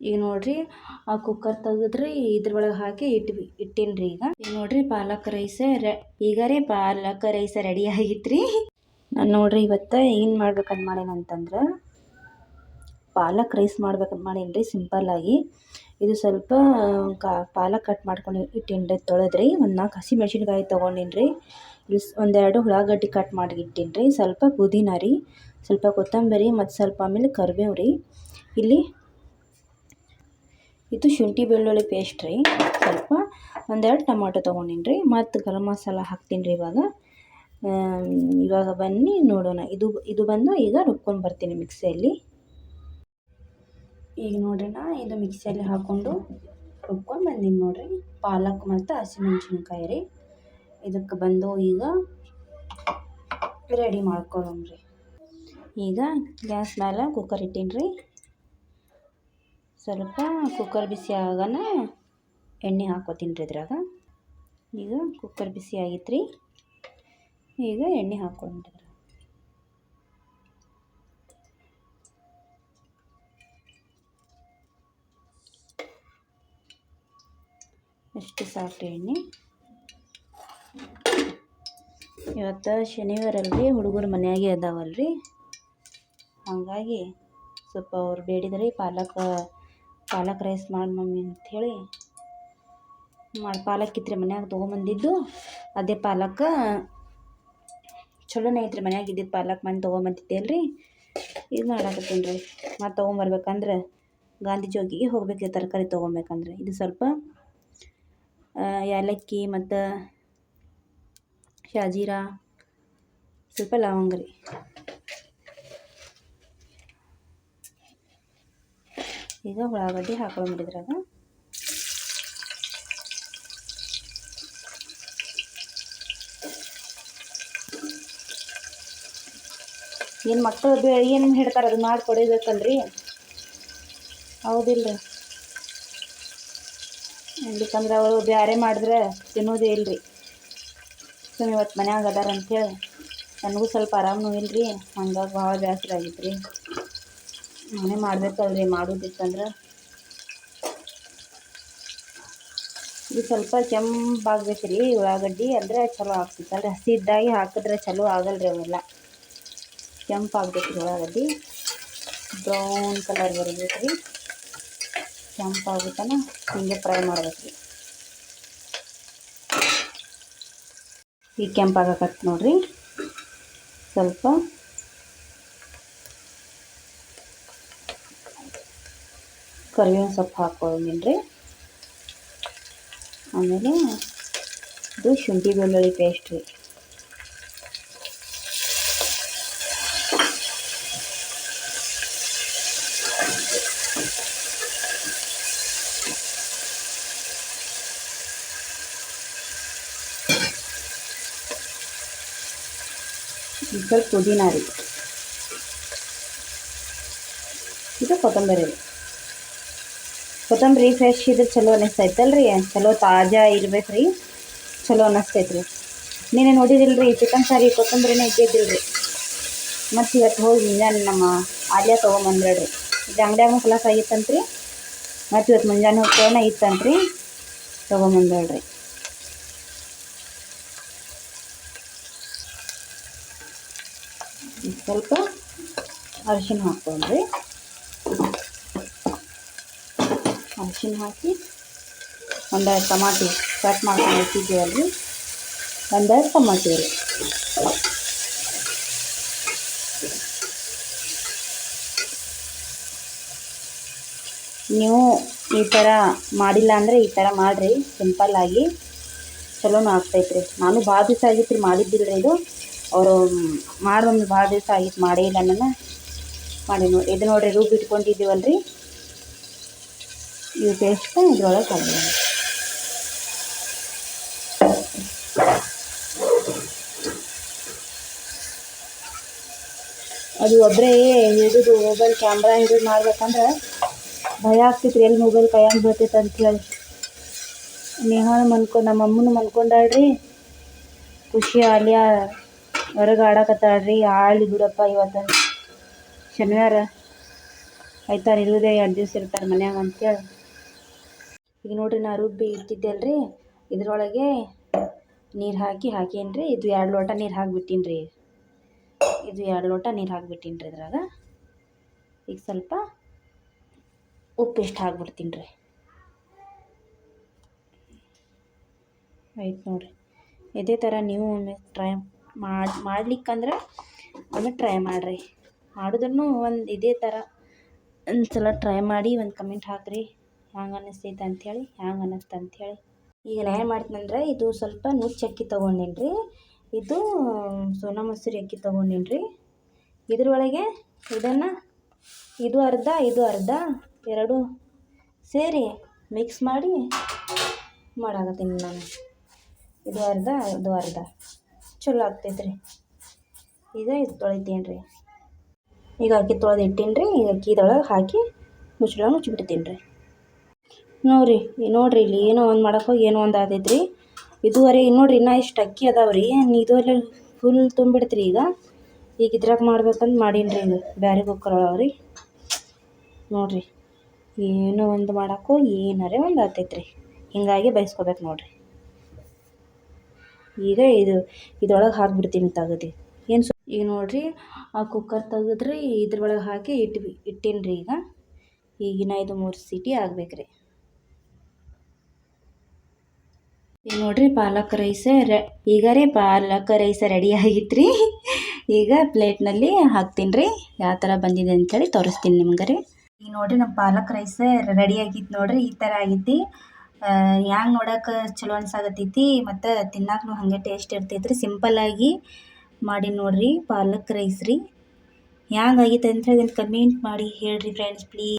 ಈಗ ನೋಡ್ರಿ, ಆ ಕುಕ್ಕರ್ ತೆಗೆದ್ರಿ, ಇದ್ರೊಳಗೆ ಹಾಕಿ ಇಟ್ವಿ ಇಟ್ಟೀನಿ ಈಗ. ಈಗ ನೋಡ್ರಿ, ಪಾಲಕ್ ರೈಸ್ ರೆ, ಈಗ ರೀ ಪಾಲಕ್ ರೈಸ್ ರೆಡಿ ಆಗಿತ್ರಿ. ನಾನು ನೋಡ್ರಿ ಇವತ್ತು ಏನು ಮಾಡ್ಬೇಕಂತ ಮಾಡೀನಿ ಅಂತಂದ್ರೆ, ಪಾಲಕ್ ರೈಸ್ ಮಾಡ್ಬೇಕಂತ ಮಾಡೀನಿ ರೀ ಸಿಂಪಲ್ಲಾಗಿ ಇದು ಸ್ವಲ್ಪ, ಕಾ, ಪಾಲಕ್ ಕಟ್ ಮಾಡ್ಕೊಂಡು ಇಟ್ಟೀನಿ ತೊಳೆದ್ರಿ, ಒಂದು ನಾಲ್ಕು ಹಸಿ ಮೆಣಸಿನ್ಕಾಯಿ ತೊಗೊಂಡೀನಿ ಒಂದೆರಡು ಉಳ್ಳಾಗಡ್ಡಿ ಕಟ್ ಮಾಡಿ ಇಟ್ಟೀನಿ ಸ್ವಲ್ಪ ಪುದೀನ ರೀ, ಸ್ವಲ್ಪ ಕೊತ್ತಂಬರಿ ಮತ್ತು ಸ್ವಲ್ಪ ಆಮೇಲೆ ಕರಿಬೇವು ರೀ ಇಲ್ಲಿ ಇದು ಶುಂಠಿ ಬೆಳ್ಳುಳ್ಳಿ ಪೇಸ್ಟ್ ರೀ. ಸ್ವಲ್ಪ ಒಂದೆರಡು ಟೊಮಾಟೊ ತೊಗೊಂಡಿನಿ ರೀ. ಮತ್ತು ಗರಂ ಮಸಾಲ ಹಾಕ್ತೀನಿ ರೀ ಇವಾಗ. ಇವಾಗ ಬನ್ನಿ ನೋಡೋಣ. ಇದು ಇದು ಬಂದು ಈಗ ರುಬ್ಕೊಂಡು ಬರ್ತೀನಿ ಮಿಕ್ಸಿಯಲ್ಲಿ. ಈಗ ನೋಡ್ರಿ ಇದು ಮಿಕ್ಸಿಯಲ್ಲಿ ಹಾಕ್ಕೊಂಡು ರುಬ್ಕೊಂಡು ಬಂದೀನಿ ನೋಡ್ರಿ. ಪಾಲಕ್ ಮತ್ತು ಹಸಿಮೆಣ್ಸಿನ್ಕಾಯಿ ರೀ. ಇದಕ್ಕೆ ಬಂದು ಈಗ ರೆಡಿ ಮಾಡ್ಕೊಳ್ಳೋಣ ರೀ. ಈಗ ಗ್ಯಾಸ್ ಮೇಲೆ ಕುಕ್ಕರ್ ಇಟ್ಟೀನಿ ರೀ. ಸ್ವಲ್ಪ ಕುಕ್ಕರ್ ಬಿಸಿ ಆಗೋಣ ಎಣ್ಣೆ ಹಾಕೋತೀನಿ ರೀ ಇದ್ರಾಗ. ಈಗ ಕುಕ್ಕರ್ ಬಿಸಿ ಆಗಿತ್ತು ರೀ ಈಗ ಎಣ್ಣೆ ಹಾಕೊಂಡ್ರಿ ಎಷ್ಟು ಸಾಕು ಎಣ್ಣೆ. ಇವತ್ತು ಶನಿವಾರ ಅಲ್ರಿ ಹುಡುಗರು ಮನೆಯಾಗೆ ಅದಾವಲ್ರಿ. ಹಾಗಾಗಿ ಸ್ವಲ್ಪ ಅವ್ರು ಬೇಡಿದ್ರಿ ಪಾಲಕ್ ಪಾಲಕ್ ರೈಸ್ ಮಾಡಿ ಮಮ್ಮಿ ಅಂಥೇಳಿ. ಮಾಡಿ ಪಾಲಕ್ ಇತ್ತು ರೀ ಮನ್ಯಾಗ ತೊಗೊಂಬಂದಿದ್ದು. ಅದೇ ಪಾಲಕ್ ಚಲೋನೇ ಐತ್ರಿ ಮನ್ಯಾಗ ಇದ್ದಿದ್ದು ಪಾಲಕ್ ಮನೆ ತೊಗೊಂಬಂದಿದ್ದೆ ಅಲ್ರಿ ಇದು ಮಾಡಾಕತ್ತೀನಿ ರೀ ಮತ್ತು ತೊಗೊಂಬರ್ಬೇಕಂದ್ರೆ ಗಾಂಧಿ ಚೌಕಿಗೆ ಹೋಗ್ಬೇಕು ತರಕಾರಿ ತೊಗೊಬೇಕಂದ್ರೆ. ಇದು ಸ್ವಲ್ಪ ಏಲಕ್ಕಿ ಮತ್ತು ಶಾಜೀರಾ ಸ್ವಲ್ಪ ಲವಂಗ ರೀ ಈಗ ಉಳ್ಳಾಗಡ್ಡಿ ಹಾಕೊಂಡು ಇದ್ರಾಗ ಏನು ಮಕ್ಕಳು ಬೇ ಏನು ಹಿಡ್ತಾರೆ ಅದು ಮಾಡಿ ಕೊಡಿಬೇಕಲ್ರಿ ಹೌದಿಲ್ಲ ರೀ ಯಾಕಂದ್ರೆ ಅವರು ಬೇರೆ ಮಾಡಿದ್ರೆ ತಿನ್ನೋದೇ ಇಲ್ಲ ರೀ ಸುಮ್ಮನೆ ಇವತ್ತು ಮನ್ಯಾಗ ಅದಾರ ಅಂತೇಳಿ ನನಗೂ ಸ್ವಲ್ಪ ಆರಾಮೂ ಇಲ್ಲ ರೀ ಹಂಗಾಗಿ ಭಾಳ ಬೇಸರ ಆಗಿತ್ತು ರೀ ನಾನೇ ಮಾಡಬೇಕಲ್ರಿ, ಮಾಡೋದಿತ್ತಂದ್ರೆ. ಇದು ಸ್ವಲ್ಪ ಕೆಂಪಾಗಬೇಕು ರೀ ಉಳ್ಳಾಗಡ್ಡಿ ಅಂದರೆ ಚಲೋ ಆಗ್ತಿತ್ತಲ್ರಿ. ಹಸಿ ಇದ್ದಾಗಿ ಹಾಕಿದ್ರೆ ಚಲೋ ಆಗಲ್ಲ ರೀ ಅವೆಲ್ಲ. ಕೆಂಪಾಗಬೇಕು ರೀ ಉಳ್ಳಾಗಡ್ಡಿ. ಬ್ರೌನ್ ಕಲರ್ ಬರಬೇಕು ರೀ ಕೆಂಪಾಗುತ್ತಾನೆ ಹಿಂಗೆ ಫ್ರೈ ಮಾಡ್ಬೇಕು ರೀ ಈಗ ಕೆಂಪಾಗಕತ್ತೆ ನೋಡಿರಿ. ಸ್ವಲ್ಪ ಕರಿಬೇವಿನ ಸೊಪ್ಪು ಹಾಕ್ಕೊಂಡಿನಿ ರೀ ಆಮೇಲೆ ಇದು ಶುಂಠಿ ಬೆಳ್ಳುಳ್ಳಿ ಪೇಸ್ಟ್ ರೀ. ಸ್ವಲ್ಪ ಪುದೀನ ರೀ. ಇದು ಕೊತ್ತಂಬರಿ ರೀ. ಕೊತ್ತಂಬರಿ ಫ್ರೆಶ್ ಇದ್ರೆ ಚಲೋ ಅನಿಸ್ತೈತಲ್ರಿ? ಚಲೋ ತಾಜಾ ಇರ್ಬೇಕು ರೀ ಚಲೋ ಅನ್ನಿಸ್ತೈತೆ ರೀ ನೀನೇ ನೋಡಿದಿಲ್ಲ ಚಿಕನ್ ಸಾರಿ ಕೊತ್ತಂಬರಿನೇ ಇದ್ದಿದ್ದಿಲ್ಲ ರೀ ಮತ್ತು ಇವತ್ತು ಹೋಗಿ ಮುಂಜಾನೆ ನಮ್ಮ ಆಲ್ಯ ತೊಗೊಂಬಂದ್ರಿ ಇದು ಅಂಗಡಿಯಾಗ ಕ್ಲಾಸ್ ಆಗಿತ್ತಂತ್ರಿ ಮತ್ತು ಇವತ್ತು ಮುಂಜಾನೆ ಹೋಗ್ತೇವನ ಇತ್ತಂತ್ರಿ ತೊಗೊಂಬಂದ್ರಿ ಸ್ವಲ್ಪ ಅರಿಶಿನ ಹಾಕ್ಕೊಂಡ್ರಿ. ಅರಿಶಿನ ಹಾಕಿ ಒಂದೆರಡು ಟಮಾಟಿ ಕಟ್ ಮಾಡ್ಕೊಂಡು ಇಟ್ಟಿದ್ದೀವಲ್ರಿ ಒಂದೆರಡು ಟಮಾಟಿ ರೀ ನೀವು ಈ ಥರ ಮಾಡಿಲ್ಲ ಅಂದರೆ ಈ ಥರ ಮಾಡಿರಿ. ಸಿಂಪಲ್ಲಾಗಿ ಚಲೋನೂ ರೀ ನಾನು ಭಾಳ ದಿವಸ ಆಗಿತ್ತು ರೀ ಮಾಡಿದ್ದಿಲ್ಲ ಇದು. ಅವರು ಮಾಡೋದು ಭಾಳ ದಿವಸ ಆಗಿತ್ತು, ಮಾಡೇ ಇಲ್ಲ ನಾನು ಮಾಡಿ ನೋಡಿ, ಇದು ನೋಡಿರಿ ರೂಬ್ ಇಟ್ಕೊಂಡಿದ್ದೀವಲ್ಲ ರೀ ಇದು ಟೇಸ್ಟ್ ಇದ್ರೊಳಗೆ ಹಾಕಿ ಅದು ಒಬ್ಬರೇ ಹಿಡಿದು ಮೊಬೈಲ್ ಕ್ಯಾಮ್ರಾ ಹಿಡಿದು ಮಾಡ್ಬೇಕಂದ್ರೆ ಭಯ ಆಗ್ತಿತ್ತು, ಎಲ್ಲಿ ಮೊಬೈಲ್ ಕೈಯಾಗ ಬೀಳ್ತೈತೆ ಅಂಥೇಳಿ ನೇಹಾನು ಮನ್ಕೊಂಡು ನಮ್ಮ ಅಮ್ಮನೂ ಮನ್ಕೊಂಡಾಳ್ರಿ, ಖುಷಿ ಆಲಿಯ ಹೊರಗೆ ಆಡಕತ್ತಾಳ್ರಿ ಆಳಿ ಬಿಡಪ್ಪ ಇವತ್ತು. ಶನಿವಾರ ಆಯ್ತಾರೆ ಇರುವುದೇ ಎರಡು ದಿವಸ ಇರ್ತಾರೆ ಮನ್ಯಾಗ ಅಂತೇಳಿ. ಈಗ ನೋಡ್ರಿ ನಾ ರುಬ್ಬಿ ಇಟ್ಟಿದ್ದೆ ಅಲ್ರಿ ಇದ್ರೊಳಗೆ ನೀರು ಹಾಕಿ ಹಾಕೇನಿ ರೀ ಇದು ಎರಡು ಲೋಟ ನೀರು ಹಾಕಿಬಿಟ್ಟೀನಿ ರೀ ಇದು ಎರಡು ಲೋಟ ನೀರು ಹಾಕಿಬಿಟ್ಟೀನಿ ರೀ ಇದ್ರಾಗ. ಈಗ ಸ್ವಲ್ಪ ಉಪ್ಪು ಇಷ್ಟು ಹಾಕ್ಬಿಡ್ತೀನಿ ರೀ ಆಯ್ತು ನೋಡಿರಿ. ಇದೇ ಥರ ನೀವು ಟ್ರೈ ಮಾಡಿ, ಮಾಡ್ಲಿಕ್ಕಂದ್ರೆ ಒಮ್ಮೆ ಟ್ರೈ ಮಾಡಿರಿ. ಮಾಡಿದ್ರೂ ಒಂದು ಇದೇ ಥರ ಒಂದು ಸಲ ಟ್ರೈ ಮಾಡಿ ಒಂದು ಕಮೆಂಟ್ ಹಾಕಿರಿ. ಹ್ಯಾಂಗೆ ಅನ್ನಿಸ್ತೈತೆ ಅಂಥೇಳಿ ಹ್ಯಾಂಗೆ ಅನ್ನಿಸ್ತು ಅಂಥೇಳಿ ಈಗ ನಾ ಏನು ಮಾಡ್ತೀನಂದ್ರೆ ಇದು ಸ್ವಲ್ಪ ನುಚ್ಚು ಅಕ್ಕಿ ತೊಗೊಂಡೀನಿ ರೀ ಇದು ಸೋನಾ ಮಸೂರಿ ಅಕ್ಕಿ ತೊಗೊಂಡೀನಿ ರೀ ಇದ್ರೊಳಗೆ ಇದನ್ನು ಇದು ಅರ್ಧ ಇದು ಅರ್ಧ, ಎರಡು ಸೇರಿ ಮಿಕ್ಸ್ ಮಾಡಿ ಮಾಡಾಕತ್ತೀನಿ ನಾನು. ಇದು ಅರ್ಧ ಇದು ಅರ್ಧ. ಚಲೋ ಆಗ್ತೈತೆ ರೀ ಈಗ ಇದು ತೊಳಿತೀನಿ ರೀ ಈಗ ಅಕ್ಕಿ ತೊಳೆದು ಇಟ್ಟೀನಿ ರೀ ಈಗ ಅಕ್ಕಿದೊಳಗೆ ಹಾಕಿ ಮುಚ್ಚಳ ಮುಚ್ಚಿಬಿಡ್ತೀನಿ ರೀ ನೋಡಿರಿ ನೋಡಿರಿ ಇಲ್ಲಿ ಏನೋ ಒಂದು ಮಾಡಕ್ಕೆ ಹೋಗಿ ಏನೋ ಒಂದು ಆದೈತೆ ರೀ ಇದುವರೆಗೆ ನೋಡಿರಿ ಇನ್ನೂ ಇಷ್ಟು ಅಕ್ಕಿ ಅದಾವೆ ರೀ ಇದೆಲ್ಲ ಫುಲ್ ತುಂಬಿಡ್ತು ರೀ ಈಗ. ಈಗ ಇದ್ರಾಗ ಮಾಡ್ಬೇಕಂತ ಮಾಡೀನಿ ರೀ ಬೇರೆ ಕುಕ್ಕರ್ ಒಳಗೆ ರೀ ನೋಡಿರಿ, ಏನೋ ಒಂದು ಮಾಡಕ್ಕೆ ಏನಾರೇ ಒಂದು ಆತೈತೆ ರೀ ಹೀಗಾಗಿ ಬಯಸ್ಕೋಬೇಕು ನೋಡಿರಿ. ಈಗ ಇದು, ಇದ್ರೊಳಗೆ ಹಾಕ್ಬಿಡ್ತೀನಿ ತೆಗ್ದು. ಏನು ಸು, ಈಗ ನೋಡಿರಿ, ಆ ಕುಕ್ಕರ್ ತೆಗೆದ್ರಿ, ಇದ್ರೊಳಗೆ ಹಾಕಿ ಇಟ್ವಿ ಇಟ್ಟೀನಿ ರೀ ಈಗ. ಈಗಿನ ಇದು ಮೂರು ಸೀಟಿ ಆಗ್ಬೇಕು ರೀ ಈಗ ನೋಡಿರಿ ಪಾಲಕ್ ರೈಸ್ ರೆ ಈಗ ರೀ ಪಾಲಕ್ ರೈಸ್ ರೆಡಿ ಆಗಿತ್ತು ರೀ ಈಗ ಪ್ಲೇಟ್ನಲ್ಲಿ ಹಾಕ್ತೀನಿ ರೀ. ಯಾವ ಥರ ಬಂದಿದೆ ಅಂತೇಳಿ ತೋರಿಸ್ತೀನಿ ನಿಮ್ಗೆ ರೀ. ಈಗ ನೋಡ್ರಿ ನಮ್ಮ ಪಾಲಕ್ ರೈಸ್ ರೆಡಿ ಆಗಿತ್ತು ನೋಡ್ರಿ. ಈ ಥರ ಆಗೈತಿ ಹ್ಯಾಂಗೆ ನೋಡೋಕೆ ಚಲೋ ಅನ್ಸಾಗತ್ತೈತಿ ಮತ್ತು ತಿನ್ನಕ್ಕೂ ಹಾಗೆ ಟೇಸ್ಟ್ ಇರ್ತೈತೆ ರೀ ಸಿಂಪಲ್ಲಾಗಿ ಮಾಡಿ ನೋಡ್ರಿ ಪಾಲಕ್ ರೈಸ್ ರೀ. ಹ್ಯಾಂಗೆ ಆಗೈತೆ ಅಂತ ಹೇಳಿ ಕಮೆಂಟ್ ಮಾಡಿ ಹೇಳಿರಿ ಫ್ರೆಂಡ್ಸ್ ಪ್ಲೀಸ್